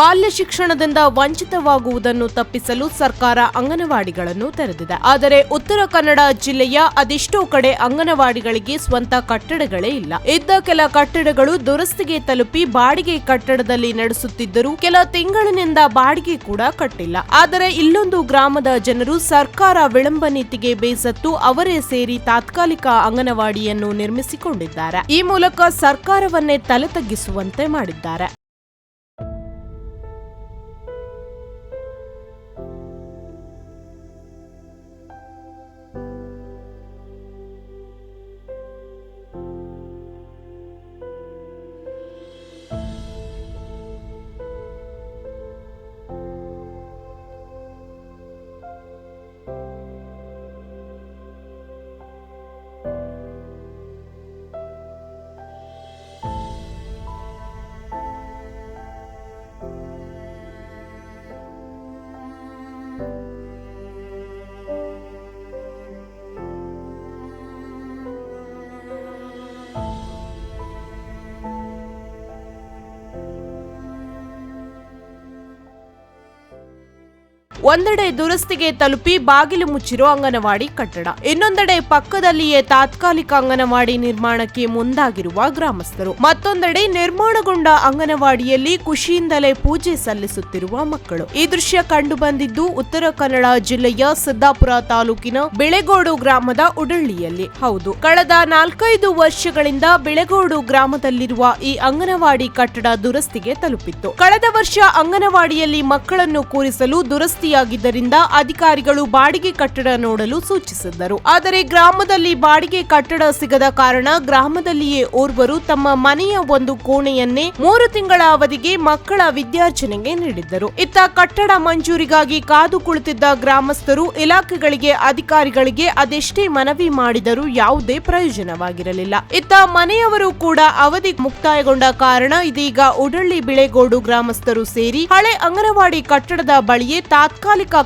ಬಾಲ್ಯ ಶಿಕ್ಷಣದಿಂದ ವಂಚಿತವಾಗುವುದನ್ನು ತಪ್ಪಿಸಲು ಸರ್ಕಾರ ಅಂಗನವಾಡಿಗಳನ್ನು ತೆರೆದಿದೆ. ಆದರೆ ಉತ್ತರ ಕನ್ನಡ ಜಿಲ್ಲೆಯ ಅದೆಷ್ಟೋ ಕಡೆ ಅಂಗನವಾಡಿಗಳಿಗೆ ಸ್ವಂತ ಕಟ್ಟಡಗಳೇ ಇಲ್ಲ. ಇದ್ದ ಕೆಲ ಕಟ್ಟಡಗಳು ದುರಸ್ತಿಗೆ ತಲುಪಿ ಬಾಡಿಗೆ ಕಟ್ಟಡದಲ್ಲಿ ನಡೆಸುತ್ತಿದ್ದರೂ ಕೆಲ ತಿಂಗಳಿನಿಂದ ಬಾಡಿಗೆ ಕೂಡ ಕಟ್ಟಿಲ್ಲ. ಆದರೆ ಇಲ್ಲೊಂದು ಗ್ರಾಮದ ಜನರು ಸರ್ಕಾರ ವಿಳಂಬ ನೀತಿಗೆ ಬೇಸತ್ತು ಅವರೇ ಸೇರಿ ತಾತ್ಕಾಲಿಕ ಅಂಗನವಾಡಿಯನ್ನು ನಿರ್ಮಿಸಿಕೊಂಡಿದ್ದಾರೆ. ಈ ಮೂಲಕ ಸರ್ಕಾರವನ್ನೇ ತಲೆ ತಗ್ಗಿಸುವಂತೆ ಮಾಡಿದ್ದಾರೆ. ಒಂದೆಡೆ ದುರಸ್ತಿಗೆ ತಲುಪಿ ಬಾಗಿಲು ಮುಚ್ಚಿರೋ ಅಂಗನವಾಡಿ ಕಟ್ಟಡ. ಇನ್ನೊಂದೆಡೆ ಪಕ್ಕದಲ್ಲಿಯೇ ತಾತ್ಕಾಲಿಕ ಅಂಗನವಾಡಿ ನಿರ್ಮಾಣಕ್ಕೆ ಮುಂದಾಗಿರುವ ಗ್ರಾಮಸ್ಥರು. ಮತ್ತೊಂದೆಡೆ ನಿರ್ಮಾಣಗೊಂಡ ಅಂಗನವಾಡಿಯಲ್ಲಿ ಖುಷಿಯಿಂದಲೇ ಪೂಜೆ ಸಲ್ಲಿಸುತ್ತಿರುವ ಮಕ್ಕಳು. ಈ ದೃಶ್ಯ ಕಂಡು ಬಂದಿದ್ದು ಉತ್ತರ ಕನ್ನಡ ಜಿಲ್ಲೆಯ ಸಿದ್ದಾಪುರ ತಾಲೂಕಿನ ಬೆಳೆಗೋಡು ಗ್ರಾಮದ ಉಡಳ್ಳಿಯಲ್ಲಿ. ಹೌದು, ಕಳೆದ ನಾಲ್ಕೈದು ವರ್ಷಗಳಿಂದ ಬೆಳೆಗೋಡು ಗ್ರಾಮದಲ್ಲಿರುವ ಈ ಅಂಗನವಾಡಿ ಕಟ್ಟಡ ದುರಸ್ತಿಗೆ ತಲುಪಿತ್ತು. ಕಳೆದ ವರ್ಷ ಅಂಗನವಾಡಿಯಲ್ಲಿ ಮಕ್ಕಳನ್ನು ಕೂರಿಸಲು ದುರಸ್ತಿಯಾಗಿದ್ದರಿಂದ ಅಧಿಕಾರಿಗಳು ಬಾಡಿಗೆ ಕಟ್ಟಡ ನೋಡಲು ಸೂಚಿಸಿದ್ದರು. ಆದರೆ ಗ್ರಾಮದಲ್ಲಿ ಬಾಡಿಗೆ ಕಟ್ಟಡ ಸಿಗದ ಕಾರಣ ಗ್ರಾಮದಲ್ಲಿಯೇ ಓರ್ವರು ತಮ್ಮ ಮನೆಯ ಒಂದು ಕೋಣೆಯನ್ನೇ ಮೂರು ತಿಂಗಳ ಅವಧಿಗೆ ಮಕ್ಕಳ ವಿದ್ಯಾರ್ಜನೆಗೆ ನೀಡಿದ್ದರು. ಇತ್ತ ಕಟ್ಟಡ ಮಂಜೂರಿಗಾಗಿ ಕಾದು ಕುಳಿತಿದ್ದ ಗ್ರಾಮಸ್ಥರು ಇಲಾಖೆಗಳಿಗೆ, ಅಧಿಕಾರಿಗಳಿಗೆ ಅದೆಷ್ಟೇ ಮನವಿ ಮಾಡಿದರೂ ಯಾವುದೇ ಪ್ರಯೋಜನವಾಗಿರಲಿಲ್ಲ. ಇತ್ತ ಮನೆಯವರು ಕೂಡ ಅವಧಿ ಮುಕ್ತಾಯಗೊಂಡ ಕಾರಣ ಇದೀಗ ಉಡಳ್ಳಿ ಬಿಳೆಗೋಡು ಗ್ರಾಮಸ್ಥರು ಸೇರಿ ಹಳೆ ಅಂಗನವಾಡಿ ಕಟ್ಟಡದ ಬಳಿಯೇ ತಾತ್ಕಾಲಿಕ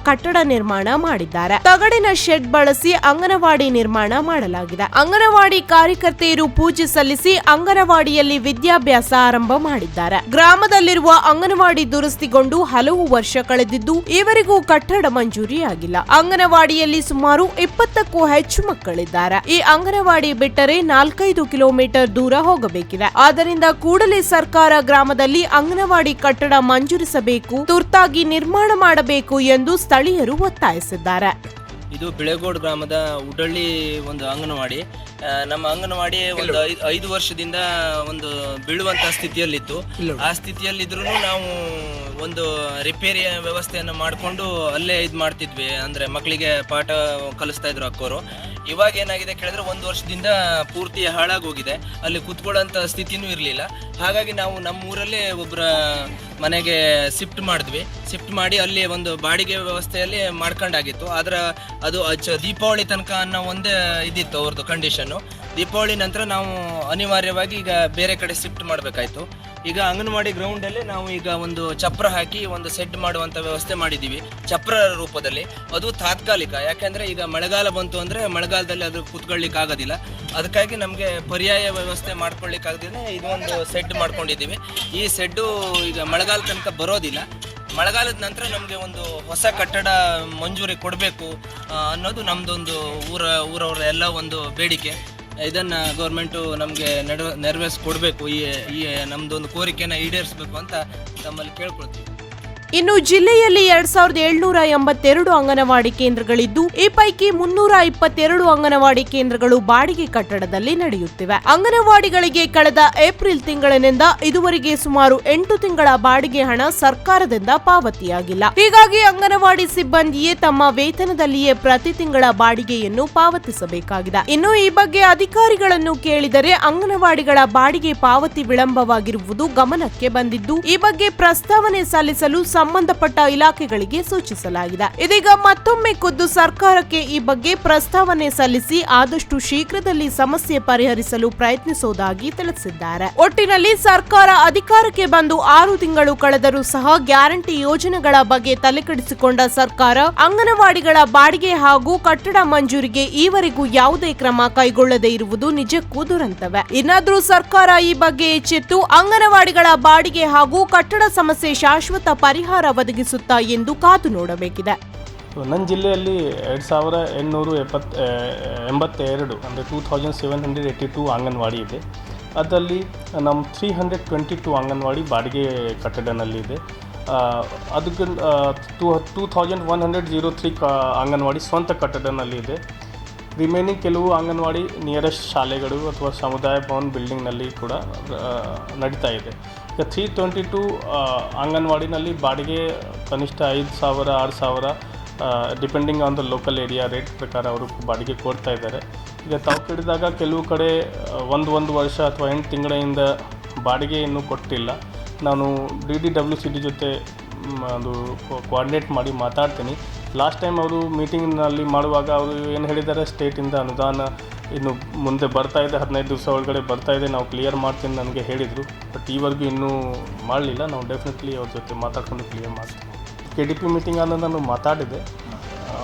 ಕಟ್ಟಡ ನಿರ್ಮಾಣ ಮಾಡಿದ್ದಾರೆ. ತಗಡಿನ ಶೆಡ್ ಬಳಸಿ ಅಂಗನವಾಡಿ ನಿರ್ಮಾಣ ಮಾಡಲಾಗಿದೆ. ಅಂಗನವಾಡಿ ಕಾರ್ಯಕರ್ತೆಯರು ಪೂಜೆ ಸಲ್ಲಿಸಿ ಅಂಗನವಾಡಿಯಲ್ಲಿ ವಿದ್ಯಾಭ್ಯಾಸ ಆರಂಭ ಮಾಡಿದ್ದಾರೆ. ಗ್ರಾಮದಲ್ಲಿರುವ ಅಂಗನವಾಡಿ ದುರಸ್ತಿಗೊಂಡು ಹಲವು ವರ್ಷ ಕಳೆದಿದ್ದು ಇವರಿಗೂ ಕಟ್ಟಡ ಮಂಜೂರಿಯಾಗಿಲ್ಲ. ಅಂಗನವಾಡಿಯಲ್ಲಿ ಸುಮಾರು ಇಪ್ಪತ್ತಕ್ಕೂ ಹೆಚ್ಚು ಮಕ್ಕಳಿದ್ದಾರೆ. ಈ ಅಂಗನವಾಡಿ ಬಿಟ್ಟರೆ ನಾಲ್ಕೈದು ಕಿಲೋಮೀಟರ್ ದೂರ ಹೋಗಬೇಕಿದೆ. ಆದ್ದರಿಂದ ಕೂಡಲೇ ಸರ್ಕಾರ ಗ್ರಾಮದಲ್ಲಿ ಅಂಗನವಾಡಿ ಕಟ್ಟಡ ಮಂಜೂರಿಸಬೇಕು, ತುರ್ತಾಗಿ ನಿರ್ಮಾಣ ಮಾಡಬೇಕು ಎಂದು ಸ್ಥಳೀಯರು ಒತ್ತಾಯಿಸಿದ್ದಾರೆ. ಇದು ಬಿಳೆಗೋಡ್ ಗ್ರಾಮದ ಉಡಳ್ಳಿ ಒಂದು ಅಂಗನವಾಡಿ. ಆ, ನಮ್ಮ ಅಂಗನವಾಡಿ ಒಂದು ಐ- ಐದು ವರ್ಷದಿಂದ ಒಂದು ಬೀಳುವಂತ ಸ್ಥಿತಿಯಲ್ಲಿತ್ತು. ಆ ಸ್ಥಿತಿಯಲ್ಲಿದ್ರು ನಾವು ಒಂದು ರಿಪೇರಿಯ ವ್ಯವಸ್ಥೆಯನ್ನು ಮಾಡಿಕೊಂಡು ಅಲ್ಲೇ ಇದು ಮಾಡ್ತಿದ್ವಿ. ಅಂದ್ರೆ ಮಕ್ಕಳಿಗೆ ಪಾಠ ಕಲಿಸ್ತಾ ಇದ್ರು ಅಕ್ಕೋರು. ಇವಾಗ ಏನಾಗಿದೆ ಕೇಳಿದ್ರೆ ಒಂದು ವರ್ಷದಿಂದ ಪೂರ್ತಿ ಹಾಳಾಗೋಗಿದೆ. ಅಲ್ಲಿ ಕೂತ್ಕೊಳ್ಳೋಂಥ ಸ್ಥಿತಿನೂ ಇರಲಿಲ್ಲ. ಹಾಗಾಗಿ ನಾವು ನಮ್ಮ ಊರಲ್ಲೇ ಒಬ್ಬರ ಮನೆಗೆ ಶಿಫ್ಟ್ ಮಾಡಿದ್ವಿ. ಶಿಫ್ಟ್ ಮಾಡಿ ಅಲ್ಲಿ ಒಂದು ಬಾಡಿಗೆ ವ್ಯವಸ್ಥೆಯಲ್ಲಿ ಮಾಡ್ಕೊಂಡಾಗಿತ್ತು. ಆದ್ರೆ ಅದು ಅಚ್ಚ ದೀಪಾವಳಿ ತನಕ ಅನ್ನೋ ಒಂದೇ ಇದಿತ್ತು ಅವ್ರದ್ದು ಕಂಡೀಷನ್ನು ದೀಪಾವಳಿ ನಂತರ ನಾವು ಅನಿವಾರ್ಯವಾಗಿ ಈಗ ಬೇರೆ ಕಡೆ ಶಿಫ್ಟ್ ಮಾಡಬೇಕಾಯ್ತು. ಈಗ ಅಂಗನವಾಡಿ ಗ್ರೌಂಡಲ್ಲಿ ನಾವು ಈಗ ಒಂದು ಚಪ್ರ ಹಾಕಿ ಒಂದು ಸೆಟ್ ಮಾಡುವಂಥ ವ್ಯವಸ್ಥೆ ಮಾಡಿದ್ದೀವಿ ಚಪ್ರ ರೂಪದಲ್ಲಿ. ಅದು ತಾತ್ಕಾಲಿಕ, ಯಾಕೆಂದರೆ ಈಗ ಮಳೆಗಾಲ ಬಂತು ಅಂದರೆ ಮಳೆಗಾಲದಲ್ಲಿ ಅದು ಕೂತ್ಕೊಳ್ಳಿಕ್ಕೆ ಆಗೋದಿಲ್ಲ ಅದಕ್ಕಾಗಿ ನಮಗೆ ಪರ್ಯಾಯ ವ್ಯವಸ್ಥೆ ಮಾಡ್ಕೊಳ್ಳಿಕ್ಕೆ ಇದೊಂದು ಸೆಡ್ ಮಾಡ್ಕೊಂಡಿದ್ದೀವಿ. ಈ ಸೆಡ್ಡು ಈಗ ಮಳೆಗಾಲ ತನಕ ಬರೋದಿಲ್ಲ. ಮಳೆಗಾಲದ ನಂತರ ನಮಗೆ ಒಂದು ಹೊಸ ಕಟ್ಟಡ ಮಂಜೂರಿ ಕೊಡಬೇಕು ಅನ್ನೋದು ನಮ್ಮದೊಂದು ಊರ, ಊರವರ ಎಲ್ಲ ಒಂದು ಬೇಡಿಕೆ. ಇದನ್ನು ಗೌರ್ಮೆಂಟು ನಮಗೆ ನೆರವೇರಿಸಿ ಕೊಡಬೇಕು ಈ ಈ ನಮ್ಮದೊಂದು ಕೋರಿಕೆನ ಈಡೇರಿಸಬೇಕು ಅಂತ ತಮ್ಮಲ್ಲಿ ಕೇಳ್ಕೊಳ್ತೀವಿ. ಇನ್ನು ಜಿಲ್ಲೆಯಲ್ಲಿ ಎರಡ್ ಸಾವಿರದ ಏಳ್ನೂರ ಎಂಬತ್ತೆರಡು ಅಂಗನವಾಡಿ ಕೇಂದ್ರಗಳಿದ್ದು, ಈ ಪೈಕಿ ಮುನ್ನೂರ ಇಪ್ಪತ್ತೆರಡು ಅಂಗನವಾಡಿ ಕೇಂದ್ರಗಳು ಬಾಡಿಗೆ ಕಟ್ಟಡದಲ್ಲಿ ನಡೆಯುತ್ತಿವೆ. ಅಂಗನವಾಡಿಗಳಿಗೆ ಕಳೆದ ಏಪ್ರಿಲ್ ತಿಂಗಳಿನಿಂದ ಇದುವರೆಗೆ ಸುಮಾರು ಎಂಟು ತಿಂಗಳ ಬಾಡಿಗೆ ಹಣ ಸರ್ಕಾರದಿಂದ ಪಾವತಿಯಾಗಿಲ್ಲ. ಹೀಗಾಗಿ ಅಂಗನವಾಡಿ ಸಿಬ್ಬಂದಿಯೇ ತಮ್ಮ ವೇತನದಲ್ಲಿಯೇ ಪ್ರತಿ ತಿಂಗಳ ಬಾಡಿಗೆಯನ್ನು ಪಾವತಿಸಬೇಕಾಗಿದೆ. ಇನ್ನು ಈ ಬಗ್ಗೆ ಅಧಿಕಾರಿಗಳನ್ನು ಕೇಳಿದರೆ ಅಂಗನವಾಡಿಗಳ ಬಾಡಿಗೆ ಪಾವತಿ ವಿಳಂಬವಾಗಿರುವುದು ಗಮನಕ್ಕೆ ಬಂದಿದ್ದು, ಈ ಬಗ್ಗೆ ಪ್ರಸ್ತಾವನೆ ಸಲ್ಲಿಸಲು ಸಂಬಂಧಪಟ್ಟ ಇಲಾಖೆಗಳಿಗೆ ಸೂಚಿಸಲಾಗಿದೆ. ಇದೀಗ ಮತ್ತೊಮ್ಮೆ ಖುದ್ದು ಸರ್ಕಾರಕ್ಕೆ ಈ ಬಗ್ಗೆ ಪ್ರಸ್ತಾವನೆ ಸಲ್ಲಿಸಿ ಆದಷ್ಟು ಶೀಘ್ರದಲ್ಲಿ ಸಮಸ್ಯೆ ಪರಿಹರಿಸಲು ಪ್ರಯತ್ನಿಸುವುದಾಗಿ ತಿಳಿಸಿದ್ದಾರೆ. ಒಟ್ಟಿನಲ್ಲಿ ಸರ್ಕಾರ ಅಧಿಕಾರಕ್ಕೆ ಬಂದು ಆರು ತಿಂಗಳು ಕಳೆದರೂ ಸಹ ಗ್ಯಾರಂಟಿ ಯೋಜನೆಗಳ ಬಗ್ಗೆ ತಲೆಕೆಡಿಸಿಕೊಂಡ ಸರ್ಕಾರ, ಅಂಗನವಾಡಿಗಳ ಬಾಡಿಗೆ ಹಾಗೂ ಕಟ್ಟಡ ಮಂಜೂರಿಗೆ ಈವರೆಗೂ ಯಾವುದೇ ಕ್ರಮ ಕೈಗೊಳ್ಳದೇ ಇರುವುದು ನಿಜಕ್ಕೂ ದುರಂತವೇ. ಇನ್ನಾದರೂ ಸರ್ಕಾರ ಈ ಬಗ್ಗೆ ಎಚ್ಚೆತ್ತು, ಅಂಗನವಾಡಿಗಳ ಬಾಡಿಗೆ ಹಾಗೂ ಕಟ್ಟಡ ಸಮಸ್ಯೆ ಶಾಶ್ವತ ಪರಿಹಾರ ಒದಗಿಸುತ್ತಾ ಎಂದು ಕಾದು ನೋಡಬೇಕಿದೆ. ನನ್ನ ಜಿಲ್ಲೆಯಲ್ಲಿ ಎರಡು ಸಾವಿರ ಎಂಟುನೂರು ಎಪ್ಪತ್ ಎಂಬತ್ತೆರಡು ಅಂದರೆ two thousand seven hundred eighty two anganwadi ಇದೆ. ಅದರಲ್ಲಿ ನಮ್ಮ three hundred twenty two anganwadi ಬಾಡಿಗೆ ಕಟ್ಟಡನಲ್ಲಿದೆ ಅದಕ್ಕೆ two two thousand one hundred zero three ಕ, ಅಂಗನವಾಡಿ ಸ್ವಂತ ಕಟ್ಟಡನಲ್ಲಿದೆ ರಿಮೈನಿಂಗ್ ಕೆಲವು ಅಂಗನವಾಡಿ ನಿಯರೆಸ್ಟ್ ಶಾಲೆಗಳು ಅಥವಾ ಸಮುದಾಯ ಭವನ್ ಬಿಲ್ಡಿಂಗ್ನಲ್ಲಿ ಕೂಡ ನಡೀತಾ ಇದೆ. ಈಗ ತ್ರೀ ಟ್ವೆಂಟಿ ಟು ಅಂಗನವಾಡಿನಲ್ಲಿ ಬಾಡಿಗೆ ಕನಿಷ್ಠ ಐದು ಸಾವಿರ ಆರು ಸಾವಿರ depending on the local area rate ಪ್ರಕಾರ ಅವರು ಬಾಡಿಗೆ ಕೊಡ್ತಾ ಇದ್ದಾರೆ. ಈಗ ತಾವು ಕೇಳಿದಾಗ ಕೆಲವು ಕಡೆ ಆ, ಒಂದು ಒಂದು ವರ್ಷ ಅಥವಾ ಎಂಟು ತಿಂಗಳಿಂದ ಬಾಡಿಗೆ ಇನ್ನೂ ಕೊಟ್ಟಿಲ್ಲ. ನಾನು D D W C D ಜೊತೆ ಒಂದು ಕೋಆರ್ಡಿನೇಟ್ ಮಾಡಿ ಮಾತಾಡ್ತೀನಿ. ಲಾಸ್ಟ್ ಟೈಮ್ ಅವರು ಮೀಟಿಂಗ್ನಲ್ಲಿ ಮಾಡುವಾಗ ಅವರು ಏನು ಹೇಳಿದ್ದಾರೆ? ಸ್ಟೇಟಿಂದ ಅನುದಾನ ಇನ್ನು ಮುಂದೆ ಬರ್ತಾ ಇದೆ, ಹದಿನೈದು ದಿವಸ ಒಳಗಡೆ ಬರ್ತಾ ಇದೆ. ನಾವು ಕ್ಲಿಯರ್ ಮಾಡ್ತೀನಿ ನನಗೆ ಹೇಳಿದರು. ಬಟ್ ಈವರೆಗೂ ಇನ್ನೂ ಮಾಡಲಿಲ್ಲ. ನಾವು ಡೆಫಿನೆಟ್ಲಿ ಅವ್ರ ಜೊತೆ ಮಾತಾಡ್ಕೊಂಡು ಕ್ಲಿಯರ್ ಮಾಡ್ತೀವಿ. ಕೆ ಡಿ ಪಿ ಮೀಟಿಂಗ್ ಅನ್ನೋದು ನಾನು ಮಾತಾಡಿದೆ.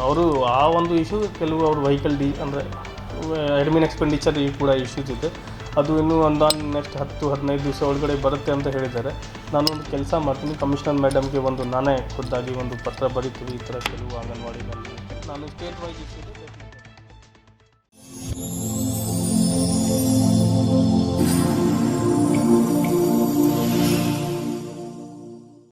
ಅವರು ಆ ಒಂದು ಇಶ್ಯೂ ಕೆಲವು ಅವ್ರ ವೆಹಿಕಲ್ ಡಿ ಅಂದರೆ ಅಡ್ಮಿನ್ ಎಕ್ಸ್ಪೆಂಡಿಚರ್ ಈ ಕೂಡ ಇಶ್ಯೂಸ್ ಇದೆ. ಅದು ಇನ್ನೂ ಒಂದು ನೆಕ್ಸ್ಟ್ ಹತ್ತು, ಹದಿನೈದು ದಿವಸ ಒಳಗಡೆ ಬರುತ್ತೆ ಅಂತ ಹೇಳಿದ್ದಾರೆ. ನಾನು ಒಂದು ಕೆಲಸ ಮಾಡ್ತೀನಿ. ಕಮಿಷನರ್ ಮೇಡಮ್ಗೆ ಒಂದು ನಾನೇ ಖುದ್ದಾಗಿ ಒಂದು ಪತ್ರ ಬರೀತೀವಿ. ಈ ಥರ ಕೆಲವು ಅಂಗನವಾಡಿ ನಾನು ಸ್ಟೇಟ್ ವೈಸ್ ಇಶ್ಯೂಸ್